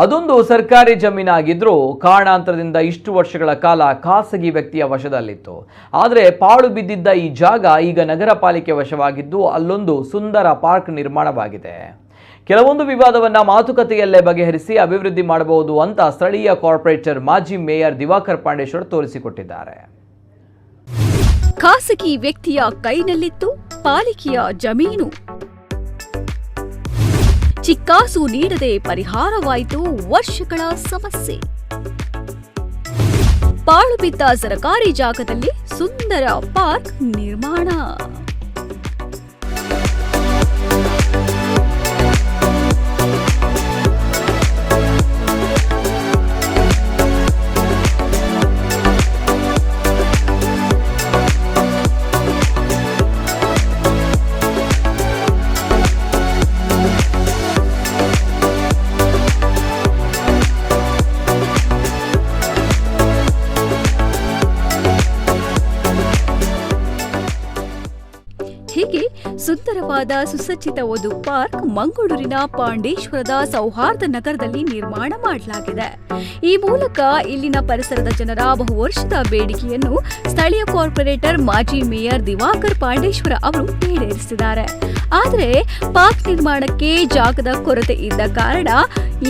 ಅದೊಂದು ಸರ್ಕಾರಿ ಜಮೀನಾಗಿದ್ರೂ ಕಾರಣಾಂತರದಿಂದ ಇಷ್ಟು ವರ್ಷಗಳ ಕಾಲ ಖಾಸಗಿ ವ್ಯಕ್ತಿಯ ವಶದಲ್ಲಿತ್ತು. ಆದರೆ ಪಾಳು ಬಿದ್ದಿದ್ದ ಈ ಜಾಗ ಈಗ ನಗರ ಪಾಲಿಕೆ ವಶವಾಗಿದ್ದು ಅಲ್ಲೊಂದು ಸುಂದರ ಪಾರ್ಕ್ ನಿರ್ಮಾಣವಾಗಿದೆ. ಕೆಲವೊಂದು ವಿವಾದವನ್ನು ಮಾತುಕತೆಯಲ್ಲೇ ಬಗೆಹರಿಸಿ ಅಭಿವೃದ್ಧಿ ಮಾಡಬಹುದು ಅಂತ ಸ್ಥಳೀಯ ಕಾರ್ಪೊರೇಟರ್ ಮಾಜಿ ಮೇಯರ್ ದಿವಾಕರ್ ಪಾಂಡೇಶ್ವರ್ ತೋರಿಸಿಕೊಟ್ಟಿದ್ದಾರೆ. ಖಾಸಗಿ ವ್ಯಕ್ತಿಯ ಕೈನಲ್ಲಿತ್ತು ಪಾಲಿಕೆಯ ಜಮೀನು. ಚಿಕ್ಕಾಸು ನೀಡದೆ ಪರಿಹಾರವಾಯಿತು ವರ್ಷಗಳ ಸಮಸ್ಯೆ. ಪಾಳುಬಿದ್ದ ಸರಕಾರಿ ಜಾಗದಲ್ಲಿ ಸುಂದರ ಪಾರ್ಕ್ ನಿರ್ಮಾಣ. ಸುಂದರವಾದ ಸುಸಜ್ಜಿತ ಒಂದು ಪಾರ್ಕ್ ಮಂಗಳೂರಿನ ಪಾಂಡೇಶ್ವರದ ಸೌಹಾರ್ದ ನಗರದಲ್ಲಿ ನಿರ್ಮಾಣ ಮಾಡಲಾಗಿದೆ. ಈ ಮೂಲಕ ಇಲ್ಲಿನ ಪರಿಸರದ ಜನರ ಬಹು ವರ್ಷದ ಬೇಡಿಕೆಯನ್ನು ಸ್ಥಳೀಯ ಕಾರ್ಪೊರೇಟರ್ ಮಾಜಿ ಮೇಯರ್ ದಿವಾಕರ್ ಪಾಂಡೇಶ್ವರ ಅವರು ಈಡೇರಿಸಿದ್ದಾರೆ. ಆದರೆ ಪಾರ್ಕ್ ನಿರ್ಮಾಣಕ್ಕೆ ಜಾಗದ ಕೊರತೆ ಇದ್ದ ಕಾರಣ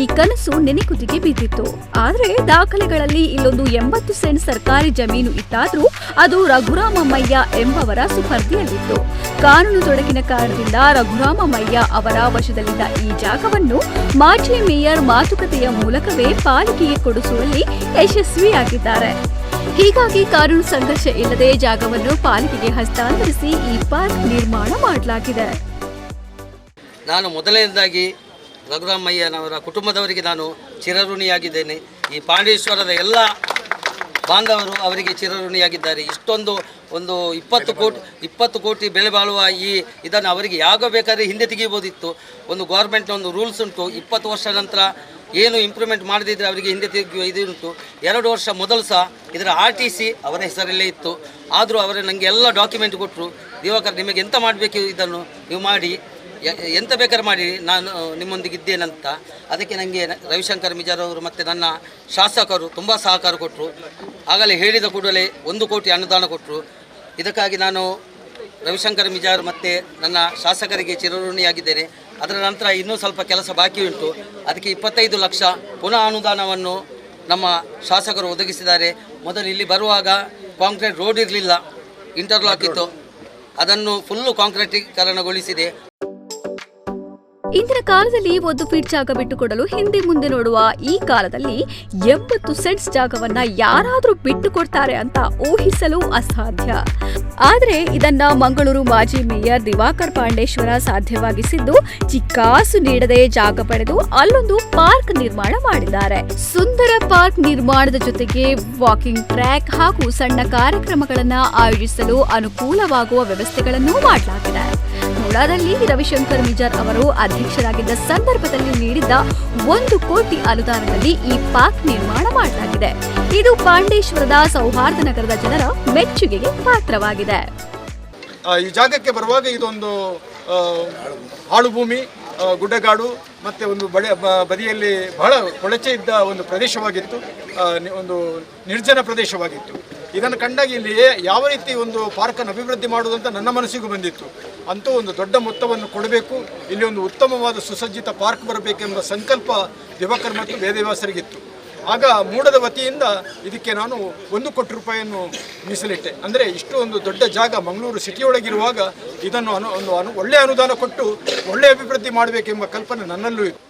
ಈ ಕನಸು ನೆನೆಕುದಿಗೆ ಬಿದ್ದಿತ್ತು. ಆದರೆ ದಾಖಲೆಗಳಲ್ಲಿ ಇಲ್ಲೊಂದು ಎಂಬತ್ತು ಸೆಂಟ್ ಸರ್ಕಾರಿ ಜಮೀನು ಇತ್ತಾದರೂ ಅದು ರಘುರಾಮಯ್ಯ ಎಂಬವರ ಸುಪರ್ದಿಯಲ್ಲಿತ್ತು. ಕಾನೂನು ತೊಡಕಿನ ಕಾರಣದಿಂದ ರಘುರಾಮಯ್ಯ ಅವರ ವಶದಲ್ಲಿದ್ದ ಈ ಜಾಗವನ್ನು ಮಾಜಿ ಮೇಯರ್ ಮಾತುಕತೆಯ ಮೂಲಕವೇ ಪಾಲಿಕೆಗೆ ಕೊಡಿಸುವಲ್ಲಿ ಯಶಸ್ವಿಯಾಗಿದ್ದಾರೆ. ಹೀಗಾಗಿ ಕಾನೂನು ಸಂಘರ್ಷ ಇಲ್ಲದೆ ಜಾಗವನ್ನು ಪಾಲಿಕೆಗೆ ಹಸ್ತಾಂತರಿಸಿ ಈ ಪಾರ್ಕ್ ನಿರ್ಮಾಣ ಮಾಡಲಾಗಿದೆ. ನಾನು ಮೊದಲನೇದಾಗಿ ರಘುರಾಮಯ್ಯನವರ ಕುಟುಂಬದವರಿಗೆ ನಾನು ಚಿರಋಣಿಯಾಗಿದ್ದೇನೆ. ಈ ಪಾಂಡೇಶ್ವರದ ಎಲ್ಲ ಬಾಂಧವರು ಅವರಿಗೆ ಚಿರಋಣಿಯಾಗಿದ್ದಾರೆ. ಇಷ್ಟೊಂದು ಒಂದು ಇಪ್ಪತ್ತು ಕೋಟಿ ಇಪ್ಪತ್ತು ಕೋಟಿ ಬೆಲೆ ಬಾಳುವ ಈ ಇದನ್ನು ಅವರಿಗೆ ಯಾವಾಗ ಬೇಕಾದ್ರೆ ಹಿಂದೆ ತೆಗಿಬೋದಿತ್ತು ಒಂದು ಗೌರ್ಮೆಂಟ್ನ ಒಂದು ರೂಲ್ಸ್ ಉಂಟು. ಇಪ್ಪತ್ತು ವರ್ಷ ನಂತರ ಏನು ಇಂಪ್ರೂವ್ಮೆಂಟ್ ಮಾಡದಿದ್ದರೆ ಅವರಿಗೆ ಹಿಂದೆ ತೆಗೆಯುವ ಇದು ಉಂಟು. ಎರಡು ವರ್ಷ ಮೊದಲು ಸಹ ಇದರ ಆರ್ ಟಿ ಸಿ ಅವರ ಹೆಸರಲ್ಲೇ ಇತ್ತು. ಆದರೂ ಅವರು ನನಗೆ ಎಲ್ಲ ಡಾಕ್ಯುಮೆಂಟ್ ಕೊಟ್ಟರು ದಿವಾಕರ್, ನಿಮಗೆ ಎಂತ ಮಾಡಬೇಕು ಇದನ್ನು? ನೀವು ಮಾಡಿ. ಎಂತ ಬೇಕಾದ್ರೆ ಮಾಡಿ, ನಾನು, ನಿಮ್ಮೊಂದಿಗೆ ಇದ್ದೇನಂತ. ಅದಕ್ಕೆ ನನಗೆ ರವಿಶಂಕರ್ ಮಿಜಾರ್ ಅವರು ಮತ್ತು ನನ್ನ ಶಾಸಕರು ತುಂಬ ಸಹಕಾರ ಕೊಟ್ಟರು ಆಗಲೇ ಹೇಳಿದ ಕೂಡಲೇ ಒಂದು ಕೋಟಿ ಅನುದಾನ ಕೊಟ್ಟರು ಇದಕ್ಕಾಗಿ ನಾನು ರವಿಶಂಕರ್ ಮಿಜಾರ್ ಮತ್ತು ನನ್ನ ಶಾಸಕರಿಗೆ ಚಿರಋಣಿಯಾಗಿದ್ದೇನೆ. ಅದರ ನಂತರ ಇನ್ನೂ ಸ್ವಲ್ಪ ಕೆಲಸ ಬಾಕಿ ಉಂಟು. ಅದಕ್ಕೆ ಇಪ್ಪತ್ತೈದು ಲಕ್ಷ ಪುನಃ ಅನುದಾನವನ್ನು ನಮ್ಮ ಶಾಸಕರು ಒದಗಿಸಿದ್ದಾರೆ. ಮೊದಲು ಇಲ್ಲಿ ಬರುವಾಗ ಕಾಂಕ್ರೀಟ್ ರೋಡ್ ಇರಲಿಲ್ಲ. ಇಂಟರ್ಲಾಕ್ ಇತ್ತು. ಅದನ್ನು ಫುಲ್ಲು ಕಾಂಕ್ರೀಟೀಕರಣಗೊಳಿಸಿದೆ ಇಂದಿನ ಕಾಲದಲ್ಲಿ ಒಂದು ಫೀಟ್ ಜಾಗ ಬಿಟ್ಟುಕೊಡಲು ಹಿಂದೆ ಮುಂದೆ ನೋಡುವ ಈ ಕಾಲದಲ್ಲಿ ಎಂಬತ್ತು ಸೆಂಟ್ಸ್ ಜಾಗವನ್ನ ಯಾರಾದರೂ ಬಿಟ್ಟು ಕೊಡ್ತಾರೆ ಅಂತ ಊಹಿಸಲು ಅಸಾಧ್ಯ. ಆದರೆ ಇದನ್ನ ಮಂಗಳೂರು ಮಾಜಿ ಮೇಯರ್ ದಿವಾಕರ್ ಪಾಂಡೇಶ್ವರ ಸಾಧ್ಯವಾಗಿಸಿದ್ದು, ಚಿಕ್ಕಾಸು ನೀಡದೆ ಜಾಗ ಪಡೆದು ಅಲ್ಲೊಂದು ಪಾರ್ಕ್ ನಿರ್ಮಾಣ ಮಾಡಿದ್ದಾರೆ. ಸುಂದರ ಪಾರ್ಕ್ ನಿರ್ಮಾಣದ ಜೊತೆಗೆ ವಾಕಿಂಗ್ ಟ್ರ್ಯಾಕ್ ಹಾಗೂ ಸಣ್ಣ ಕಾರ್ಯಕ್ರಮಗಳನ್ನ ಆಯೋಜಿಸಲು ಅನುಕೂಲವಾಗುವ ವ್ಯವಸ್ಥೆಗಳನ್ನು ಮಾಡಲಾಗಿದೆ. ಮುಳಾದಲ್ಲಿ ರವಿಶಂಕರ್ ಮಿಜಾರ್ ಅವರು ಅಧ್ಯಕ್ಷರಾಗಿದ್ದ ಸಂದರ್ಭದಲ್ಲಿ ನೀಡಿದ್ದ ಒಂದು ಕೋಟಿ ಅನುದಾನದಲ್ಲಿ ಈ ಪಾರ್ಕ್ ನಿರ್ಮಾಣ ಮಾಡಲಾಗಿದೆ. ಇದು ಪಾಂಡೇಶ್ವರದ ಸೌಹಾರ್ದ ನಗರದ ಜನರ ಮೆಚ್ಚುಗೆಗೆ ಪಾತ್ರವಾಗಿದೆ. ಈ ಜಾಗಕ್ಕೆ ಬರುವಾಗ ಇದೊಂದು ಹಾಳು ಭೂಮಿ ಗುಡ್ಡಗಾಡು ಮತ್ತು ಒಂದು ಬಳೆ ಬದಿಯಲ್ಲಿ ಬಹಳ ಕೊಳಚೆ ಇದ್ದ ಒಂದು ಪ್ರದೇಶವಾಗಿತ್ತು. ಒಂದು ನಿರ್ಜನ ಪ್ರದೇಶವಾಗಿತ್ತು. ಇದನ್ನು ಕಂಡಾಗ ಇಲ್ಲಿ ಯಾವ ರೀತಿ ಒಂದು ಪಾರ್ಕನ್ನು ಅಭಿವೃದ್ಧಿ ಮಾಡುವುದಂತ ನನ್ನ ಮನಸ್ಸಿಗೂ ಬಂದಿತ್ತು. ಅಂತೂ ಒಂದು ದೊಡ್ಡ ಮೊತ್ತವನ್ನು ಕೊಡಬೇಕು. ಇಲ್ಲಿ ಒಂದು ಉತ್ತಮವಾದ ಸುಸಜ್ಜಿತ ಪಾರ್ಕ್ ಬರಬೇಕೆಂಬ ಸಂಕಲ್ಪ ದಿವಾಕರ್ ಮತ್ತು ವೇದವ್ಯಾಸರಿಗಿತ್ತು ಆಗ ಮೂಡದ ವತಿಯಿಂದ ಇದಕ್ಕೆ ನಾನು ಒಂದು ಕೋಟಿ ರೂಪಾಯಿಯನ್ನು ಮೀಸಲಿಟ್ಟೆ. ಅಂದರೆ ಇಷ್ಟು ಒಂದು ದೊಡ್ಡ ಜಾಗ ಮಂಗಳೂರು ಸಿಟಿಯೊಳಗಿರುವಾಗ ಇದನ್ನು ಅನು, ಒಂದು ಅನು ಒಳ್ಳೆಯ ಅನುದಾನ ಕೊಟ್ಟು ಒಳ್ಳೆಯ ಅಭಿವೃದ್ಧಿ ಮಾಡಬೇಕೆಂಬ ಕಲ್ಪನೆ ನನ್ನಲ್ಲೂ ಇತ್ತು.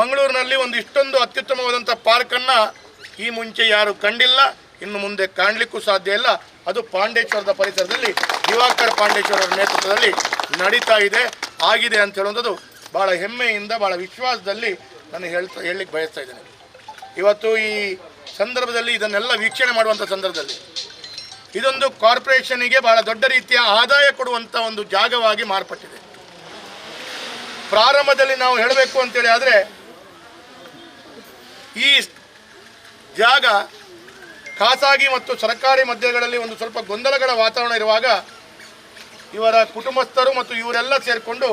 ಮಂಗಳೂರಿನಲ್ಲಿ ಒಂದು ಇಷ್ಟೊಂದು ಅತ್ಯುತ್ತಮವಾದಂಥ ಪಾರ್ಕನ್ನು ಈ ಮುಂಚೆ ಯಾರು ಕಂಡಿಲ್ಲ. ಇನ್ನು ಮುಂದೆ ಕಾಣಲಿಕ್ಕೂ ಸಾಧ್ಯ ಇಲ್ಲ. ಅದು ಪಾಂಡೇಶ್ವರದ ಪರಿಸರದಲ್ಲಿ, ದಿವಾಕರ್ ಪಾಂಡೇಶ್ವರ ನೇತೃತ್ವದಲ್ಲಿ ನಡೀತಾ ಇದೆ, ಆಗಿದೆ ಅಂತ ಹೇಳುವಂಥದ್ದು ಭಾಳ ಹೆಮ್ಮೆಯಿಂದ ಭಾಳ ವಿಶ್ವಾಸದಲ್ಲಿ ನಾನು ಹೇಳ್ತಾ, ಹೇಳಲಿಕ್ಕೆ ಬಯಸ್ತಾ ಇದ್ದೇನೆ. ಇವತ್ತು ಈ ಸಂದರ್ಭದಲ್ಲಿ ಇದನ್ನೆಲ್ಲ ವೀಕ್ಷಣೆ ಮಾಡುವಂಥ ಸಂದರ್ಭದಲ್ಲಿ ಇದೊಂದು ಕಾರ್ಪೊರೇಷನಿಗೆ ಬಹಳ ದೊಡ್ಡ ರೀತಿಯ ಆದಾಯ ಕೊಡುವಂಥ ಒಂದು ಜಾಗವಾಗಿ ಮಾರ್ಪಟ್ಟಿದೆ. ಪ್ರಾರಂಭದಲ್ಲಿ ನಾವು ಹೇಳಬೇಕು ಅಂತೇಳಿ ಆದರೆ ಈ ಜಾಗ ಖಾಸಗಿ ಮತ್ತು ಸರ್ಕಾರಿ ಮಧ್ಯಗಳಲ್ಲಿ ಒಂದು ಸ್ವಲ್ಪ ಗೊಂದಲಗಳ ವಾತಾವರಣ ಇರುವಾಗ ಇವರ ಕುಟುಂಬಸ್ಥರು ಮತ್ತು ಇವರೆಲ್ಲ ಸೇರಿಕೊಂಡು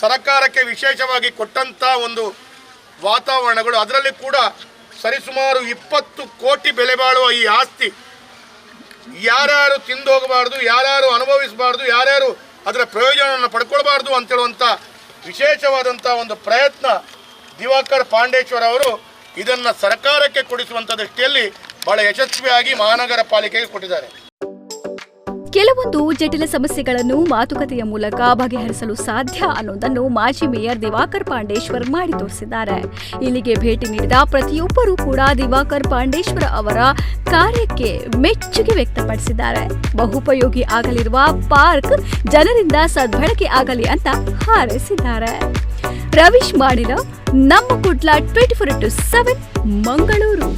ಸರ್ಕಾರಕ್ಕೆ ವಿಶೇಷವಾಗಿ ಕೊಟ್ಟಂಥ ಒಂದು ವಾತಾವರಣಗಳು, ಅದರಲ್ಲಿ ಕೂಡ ಸರಿಸುಮಾರು ಇಪ್ಪತ್ತು ಕೋಟಿ ಬೆಲೆ ಬಾಳುವ ಈ ಆಸ್ತಿ ಯಾರ್ಯಾರು ತಿಂದು ಹೋಗಬಾರ್ದು ಯಾರ್ಯಾರು ಅನುಭವಿಸಬಾರ್ದು, ಯಾರ್ಯಾರು ಅದರ ಪ್ರಯೋಜನವನ್ನು ಪಡ್ಕೊಳ್ಬಾರ್ದು ಅಂತೇಳುವಂಥ ವಿಶೇಷವಾದಂಥ ಒಂದು ಪ್ರಯತ್ನ ದಿವಾಕರ್ ಪಾಂಡೇಶ್ವರ ಅವರು ಇದನ್ನು ಸರ್ಕಾರಕ್ಕೆ ಕೊಡಿಸುವಂಥ ದೃಷ್ಟಿಯಲ್ಲಿ ಬಹಳ ಯಶಸ್ವಿಯಾಗಿ ಮಹಾನಗರ ಪಾಲಿಕೆಗೆ ಕೊಟ್ಟಿದ್ದಾರೆ. ಕೆಲವೊಂದು ಜಟಿಲ ಸಮಸ್ಯೆಗಳನ್ನು ಮಾತುಕತೆಯ ಮೂಲಕ ಬಗೆಹರಿಸಲು ಸಾಧ್ಯ ಅನ್ನೋದನ್ನು ಮಾಜಿ ಮೇಯರ್ ದಿವಾಕರ್ ಪಾಂಡೇಶ್ವರ್ ಮಾಡಿ ತೋರಿಸಿದ್ದಾರೆ. ಇಲ್ಲಿಗೆ ಭೇಟಿ ನೀಡಿದ ಪ್ರತಿಯೊಬ್ಬರೂ ಕೂಡ ದಿವಾಕರ್ ಪಾಂಡೇಶ್ವರ್ ಅವರ ಕಾರ್ಯಕ್ಕೆ ಮೆಚ್ಚುಗೆ ವ್ಯಕ್ತಪಡಿಸಿದ್ದಾರೆ. ಬಹುಪಯೋಗಿ ಆಗಲಿರುವ ಪಾರ್ಕ್ ಜನರಿಂದ ಸದ್ಬಳಕೆ ಆಗಲಿ ಅಂತ ಹಾರೈಸಿದ್ದಾರೆ. ರವೀಶ್ ಮಾಡಿದ ನಮ್ಮ Kudla twenty four into seven Mangaluru.